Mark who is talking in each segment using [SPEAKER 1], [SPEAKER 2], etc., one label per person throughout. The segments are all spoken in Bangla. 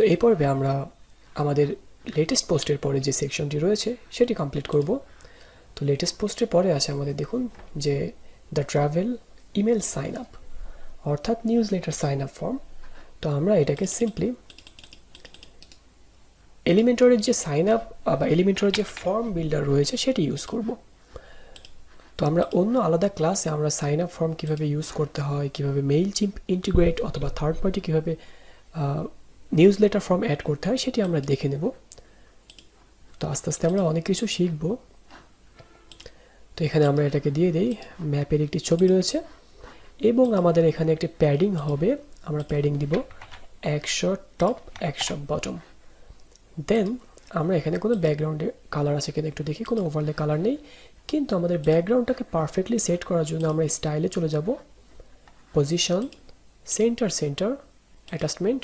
[SPEAKER 1] তো এই পর্বে আমরা আমাদের লেটেস্ট পোস্টের পরে যে সেকশনটি রয়েছে, সেটি কমপ্লিট করব। তো লেটেস্ট পোস্টের পরে আছে আমাদের, দেখুন, যে the travel email sign up অর্থাৎ newsletter sign up form তো আমরা এটাকে সিম্পলি এলিমেন্টরের যে সাইন আপ বা এলিমেন্টরের যে ফর্ম বিল্ডার রয়েছে, সেটি ইউজ করব। তো আমরা অন্য আলাদা ক্লাসে আমরা সাইন আপ ফর্ম কীভাবে ইউজ করতে হয়, কীভাবে মেইল চিম্প ইন্টিগ্রেট অথবা থার্ড পার্টি কীভাবে নিউজ লেটার ফর্ম অ্যাড করতে হয়, সেটি আমরা দেখে নেব। তো আস্তে আস্তে আমরা অনেক কিছু শিখব। তো এখানে আমরা এটাকে দিয়ে দিই, ম্যাপের একটি ছবি রয়েছে এবং আমাদের এখানে একটি প্যাডিং হবে। আমরা প্যাডিং দিব একশো টপ, একশো বটম। দেন আমরা এখানে কোনো ব্যাকগ্রাউন্ডে কালার আছে কিনা একটু দেখি, কোনো ওভারলে কালার নেই। কিন্তু আমাদের ব্যাকগ্রাউন্ডটাকে পারফেক্টলি সেট করার জন্য আমরা স্টাইলে চলে যাব। Position centre centre attachment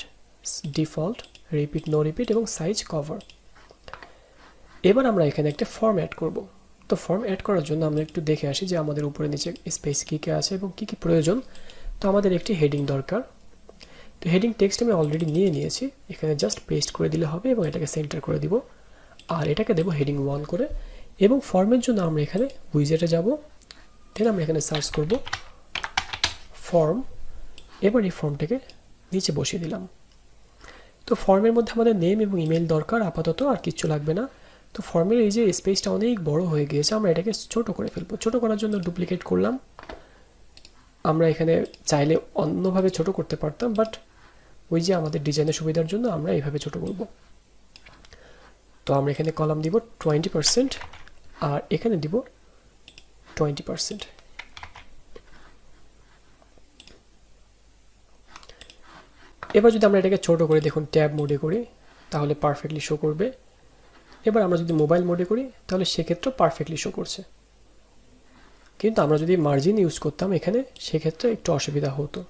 [SPEAKER 1] default repeat no repeat এবং সাইজ কভার এবার আমরা এখানে একটা ফর্ম অ্যাড করব। তো ফর্ম অ্যাড করার জন্য আমরা একটু দেখে আসি যে আমাদের উপরে নিচে স্পেস কী কী আছে এবং কী কী প্রয়োজন। তো আমাদের একটি হেডিং দরকার। তো হেডিং টেক্সট আমি অলরেডি নিয়ে নিয়েছি। এখানে জাস্ট পেস্ট করে দিলে হবে এবং এটাকে সেন্টার করে দিব। আর এটাকে দেবো হেডিং ওয়ান করে এবং ফর্মের জন্য আমরা এখানে উইজেটে যাব। দেন আমরা এখানে সার্চ করব ফর্ম এবার এই ফর্মটাকে নিচে বসিয়ে দিলাম। তো ফর্মের মধ্যে আমাদের নেম এবং ইমেল দরকার, আপাতত আর কিচ্ছু লাগবে না। তো ফর্মের এই যে স্পেসটা অনেক বড় হয়ে গিয়েছে, আমরা এটাকে ছোট করে ফেলব। ছোট করার জন্য ডুপ্লিকেট করলাম। আমরা এখানে চাইলে অন্যভাবে ছোট করতে পারতাম বাট ওই যে আমাদের ডিজাইনের সুবিধার জন্য আমরা এইভাবে ছোট করব। তো আমরা এখানে কলাম দিব টোয়েন্টি আর এখানে দিব টোয়েন্টি এবার যদি আমরা এটাকে ছোট করে দেখুন ট্যাব মোডে করি, তাহলে পারফেক্টলি শো করবে। এবার আমরা যদি মোবাইল মোডে করি, তাহলে সেক্ষেত্রেও পারফেক্টলি শো করছে। কিন্তু আমরা যদি মার্জিন ইউজ করতাম এখানে, সেক্ষেত্রে একটু অসুবিধা হতো।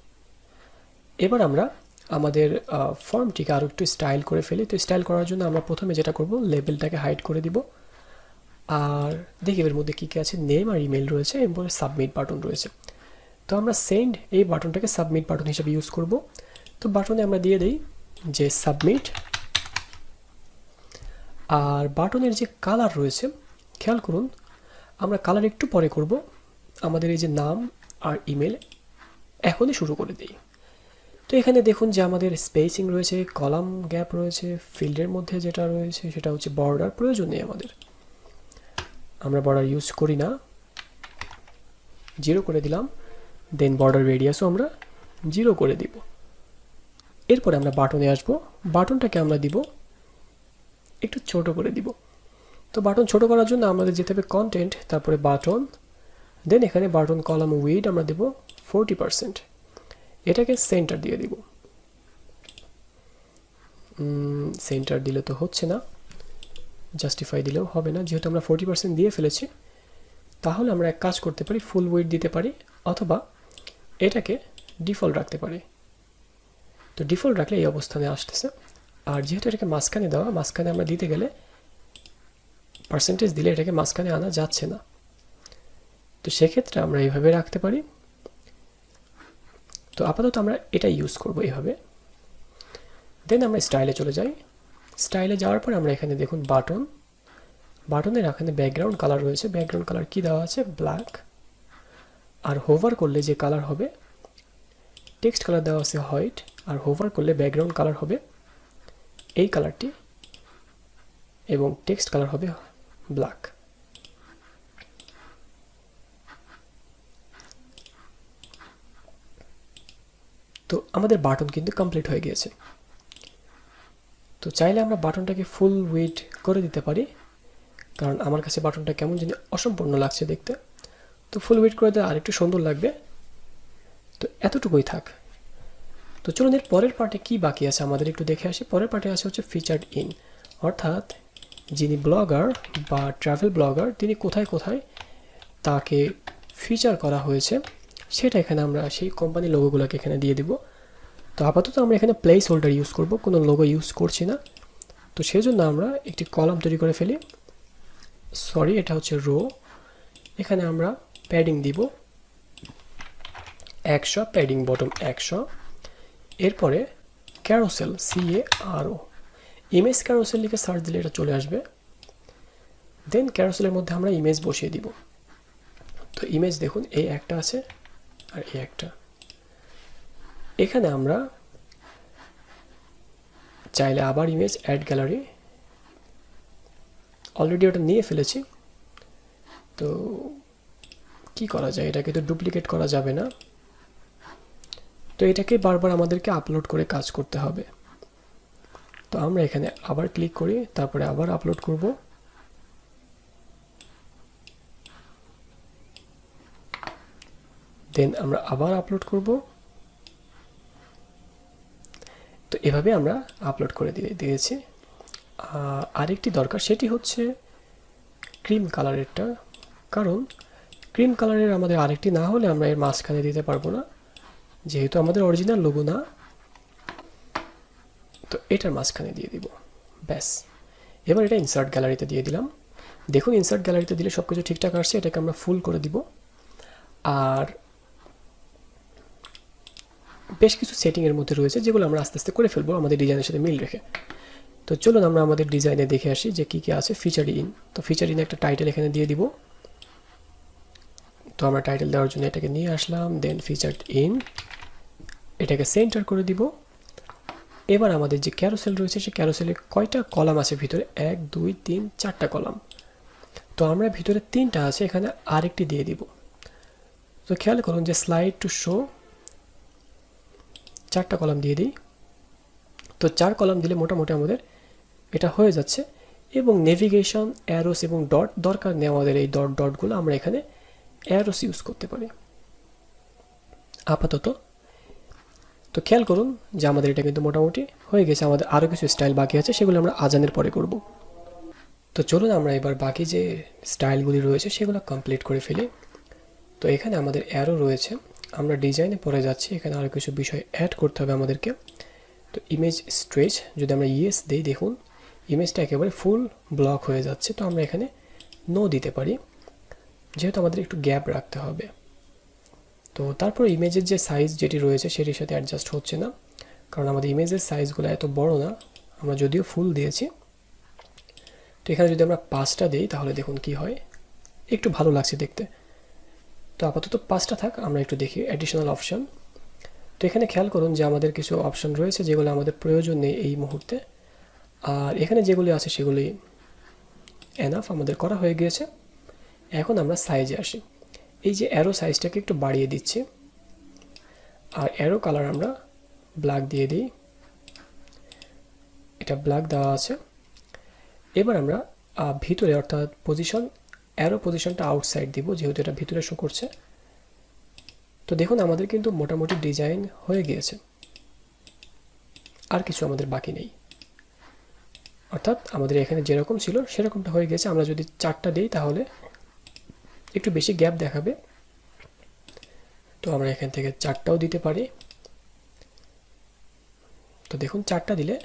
[SPEAKER 1] এবার আমরা আমাদের ফর্মটিকে আরও একটু স্টাইল করে ফেলি। তো স্টাইল করার জন্য আমরা প্রথমে যেটা করব লেবেলটাকে হাইড করে দিব। আর দেখি এর মধ্যে কী কী আছে। নেম আর ইমেল রয়েছে এবং সাবমিট বাটন রয়েছে। তো আমরা সেন্ড এই বাটনটাকে সাবমিট বাটন হিসেবে ইউজ করব। তো বাটনে আমরা দিয়ে দিই যে সাবমিট। আর বাটনের যে কালার রয়েছে, খেয়াল করুন, আমরা কালার একটু পরে করব। আমাদের এই যে নাম আর ইমেল, এখনই শুরু করে দিই। তো এখানে দেখুন যে আমাদের স্পেসিং রয়েছে, কলাম গ্যাপ রয়েছে, ফিল্ডের মধ্যে যেটা রয়েছে, সেটা হচ্ছে বর্ডার, প্রয়োজন নেই আমাদের। আমরা বর্ডার ইউজ করি না। জিরো করে দিলাম, দেন বর্ডার রেডিয়াসও আমরা জিরো করে দিব। এরপরে আমরা বাটনে আসব। বাটনটাকে আমরা দিব, একটু ছোট করে দিব। তো বাটন ছোট করার জন্য আমাদের যেতে হবে কন্টেন্ট তারপরে বাটন দেন এখানে বাটন কলাম উইড আমরা দেব ফোরটি পারসেন্ট এটাকে সেন্টার দিয়ে দিব। সেন্টার দিলে তো হচ্ছে না জাস্টিফাই দিলেও হবে না। যেহেতু আমরা ফোরটি পার্সেন্ট দিয়ে ফেলেছি, তাহলে আমরা এক কাজ করতে পারি ফুল ওয়েট দিতে পারি, অথবা এটাকে ডিফল্ট রাখতে পারি। তো ডিফল্ট রাখলে এই অবস্থানে আসতেছে। আর যেহেতু এটাকে মাঝখানে দেওয়া, মাঝখানে আমরা দিতে গেলে পার্সেন্টেজ দিলে এটাকে মাঝখানে আনা যাচ্ছে না। তো সেক্ষেত্রে আমরা এইভাবে রাখতে পারি। তো আপাতত আমরা এটা ইউজ করব এইভাবে। দেন আমরা স্টাইলে চলে যাই। স্টাইলে যাওয়ার পর আমরা এখানে দেখুন বাটন বাটনের এখানে ব্যাকগ্রাউন্ড কালার রয়েছে। ব্যাকগ্রাউন্ড কালার কি দেওয়া আছে? ব্ল্যাক আর হোভার করলে যে কালার হবে টেক্সট কালার দেওয়া আছে হোয়াইট আর হোভার করলে ব্যাকগ্রাউন্ড কালার হবে এই কালারটি এবং টেক্সট কালার হবে ব্ল্যাক। তো আমাদের বাটন কিন্তু কমপ্লিট হয়ে গিয়েছে। তো চাইলে আমরা বাটনটাকে ফুল ওয়েট করে দিতে পারি, কারণ আমার কাছে বাটনটা কেমন জানি অসম্পূর্ণ লাগছে দেখতে। তো ফুল ওয়েট করে দিলে আরেকটু সুন্দর লাগবে। এতটুকুই থাক। তো চলুন এর পরের পার্টে কি বাকি আছে আমাদের একটু দেখে আসি। পরের পার্টে আছে হচ্ছে ফিচার্ড ইন অর্থাৎ যিনি ব্লগার বা ট্রাভেল ব্লগার তিনি কোথায় কোথায় তাকে ফিচার করা হয়েছে, সেটা এখানে আমরা সেই কোম্পানির লোগোগুলোকে এখানে দিয়ে দিব। তো আপাতত আমরা এখানে প্লেস হোল্ডার ইউজ করব, কোনো লোগো ইউজ করছি না। তো সেই জন্য আমরা একটি কলাম তৈরি করে ফেলি। সরি এটা হচ্ছে রো এখানে আমরা প্যাডিং দিব। একশো প্যাডিং বটম একশো, এরপরে carousel C A R O image carousel লিখে সার্চ দিলে এটা চলে আসবে। দেন ক্যারোসেলের মধ্যে আমরা ইমেজ বসিয়ে দিব। তো ইমেজ দেখুন, এই একটা আছে আর এই একটা। এখানে আমরা চাইলে আবার ইমেজ অ্যাড গ্যালারি অলরেডি ওটা নিয়ে ফেলেছি। তো কি করা যায়? এটাকে তো ডুপ্লিকেট করা যাবে না। তো এটাকে বারবার আমাদেরকে আপলোড করে কাজ করতে হবে। তো আমরা এখানে আবার ক্লিক করি, তারপরে আবার আপলোড করব। দেন আমরা আবার আপলোড করব। তো এভাবে আমরা আপলোড করে দিয়ে দিয়েছি। আরেকটি দরকার, সেটি হচ্ছে ক্রিম কালারেরটা কারণ ক্রিম কালারের আমাদের আরেকটি না হলে আমরা এর মাঝখানে দিতে পারব না। যেহেতু আমাদের অরিজিনাল লোগো না, তো এটার মাঝখানে দিয়ে দিব। ব্যাস। এবার এটা ইনসার্ট গ্যালারিতে দিয়ে দিলাম। দেখুন ইনসার্ট গ্যালারিতে দিলে সব কিছু ঠিকঠাক আসছে, এটাকে আমরা ফুল করে দিব। আর বেশ কিছু সেটিংয়ের মধ্যে রয়েছে যেগুলো আমরা আস্তে আস্তে করে ফেলব আমাদের ডিজাইনের সাথে মিল রেখে। তো চলুন আমরা আমাদের ডিজাইনে দেখে আসি যে কী কী আছে ফিচার ইন তো ফিচার ইন একটা টাইটেল এখানে দিয়ে দিব। তো আমরা টাইটেল দেওয়ার জন্য এটাকে নিয়ে আসলাম দেন ফিচার ইন এটাকে সেন্টার করে দিব। এবার আমাদের যে ক্যারোসেল রয়েছে, সেই ক্যারোসেলে কয়টা কলাম আছে ভিতরে? এক, দুই, তিন, চারটা কলাম। তো আমরা ভিতরে তিনটা আছে, এখানে আরেকটি দিয়ে দিব। তো খেয়াল করুন যে স্লাইড টু শো চারটা কলাম দিয়ে দিই। তো চার কলাম দিলে মোটামুটি আমাদের এটা হয়ে যাচ্ছে। এবং নেভিগেশন অ্যারোস এবং ডট দরকার নেই আমাদের এই ডট ডটগুলো আমরা এখানে অ্যারোস ইউজ করতে পারি। আপাতত তো খেয়াল করুন যে আমাদের এটা কিন্তু মোটামুটি হয়ে গেছে, আমাদের আরও কিছু স্টাইল বাকি আছে, সেগুলো আমরা আজানের পরে করব। তো চলুন আমরা এবার বাকি যে স্টাইলগুলি রয়েছে, সেগুলো কমপ্লিট করে ফেলি। তো এখানে আমাদের অ্যারো রয়েছে, আমরা ডিজাইনে পরে যাচ্ছি, এখানে আরও কিছু বিষয় অ্যাড করতে হবে আমাদেরকে। তো ইমেজ স্ট্রেচ যদি আমরা ইয়েস দিই, দেখুন ইমেজটা একেবারে ফুল ব্লক হয়ে যাচ্ছে, তো আমরা এখানে নো দিতে পারি। যেহেতু আমাদের একটু গ্যাপ রাখতে হবে। তো তারপর ইমেজের যে সাইজ যেটি রয়েছে সেটির সাথে অ্যাডজাস্ট হচ্ছে না। কারণ আমাদের ইমেজের সাইজগুলো এত বড় না, আমরা যদিও ফুল দিয়েছি। তো এখানে যদি আমরা পাঁচটা দিই, তাহলে দেখুন কি হয়। একটু ভালো লাগছে দেখতে। তো আপাতত পাঁচটা থাক, আমরা একটু দেখি অ্যাডিশনাল অপশান তো এখানে খেয়াল করুন যে আমাদের কিছু অপশন রয়েছে যেগুলো আমাদের প্রয়োজন নেই এই মুহূর্তে। আর এখানে যেগুলি আছে সেগুলি এনাফ আমাদের করা হয়ে গিয়েছে। এখন আমরা সাইজে আসি। এই যে অ্যারো সাইজটাকে একটু বাড়িয়ে দিচ্ছি। আর অ্যারো কালার আমরা ব্ল্যাক দিয়ে দিই। এটা ব্ল্যাক দেওয়া আছে। এবার আমরা ভিতরে অর্থাৎ পজিশন অ্যারো পজিশনটা আউটসাইড দিব, যেহেতু এটা ভিতরে শো করছে। তো দেখুন, আমাদের কিন্তু মোটামুটি ডিজাইন হয়ে গিয়েছে। আর কিছু আমাদের বাকি নেই। অর্থাৎ আমাদের এখানে যেরকম ছিল, সেরকমটা হয়ে গেছে আমরা যদি চারটা দিই তাহলে একটু বেশি গ্যাপ দেখাবে। তো আমরা এখান থেকে চারটাও দিতে পারি। তো দেখুন, চারটা দিলে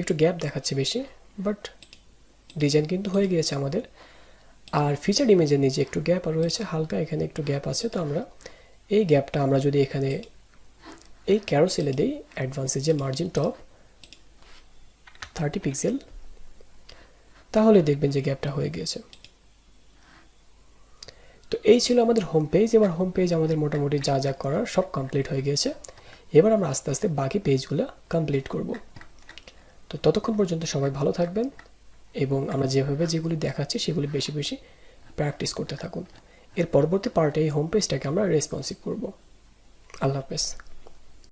[SPEAKER 1] একটু গ্যাপ দেখাচ্ছে বেশি বাট ডিজাইন কিন্তু হয়ে গিয়েছে আমাদের। আর ফিচার ইমেজের নিচে একটু গ্যাপ রয়েছে, হালকা এখানে একটু গ্যাপ আছে, তো আমরা এই গ্যাপটা আমরা যদি এখানে এই ক্যারোসেলে দিই অ্যাডভান্সের যে মার্জিন টপ থার্টি পিক্সেল তাহলে দেখবেন যে গ্যাপটা হয়ে গিয়েছে। এই ছিল আমাদের হোম পেজ এবার হোম পেজ আমাদের মোটামুটি যা যা করার সব কমপ্লিট হয়ে গিয়েছে। এবার আমরা আস্তে আস্তে বাকি পেজগুলো কমপ্লিট করব। তো ততক্ষণ পর্যন্ত সবাই ভালো থাকবেন এবং আমরা যেভাবে যেগুলি দেখাচ্ছি সেগুলি বেশি বেশি প্র্যাকটিস করতে থাকুন। এর পরবর্তী পার্টে এই হোম পেজটাকে আমরা রেসপন্সিভ করব। আল্লাহ হাফেজ।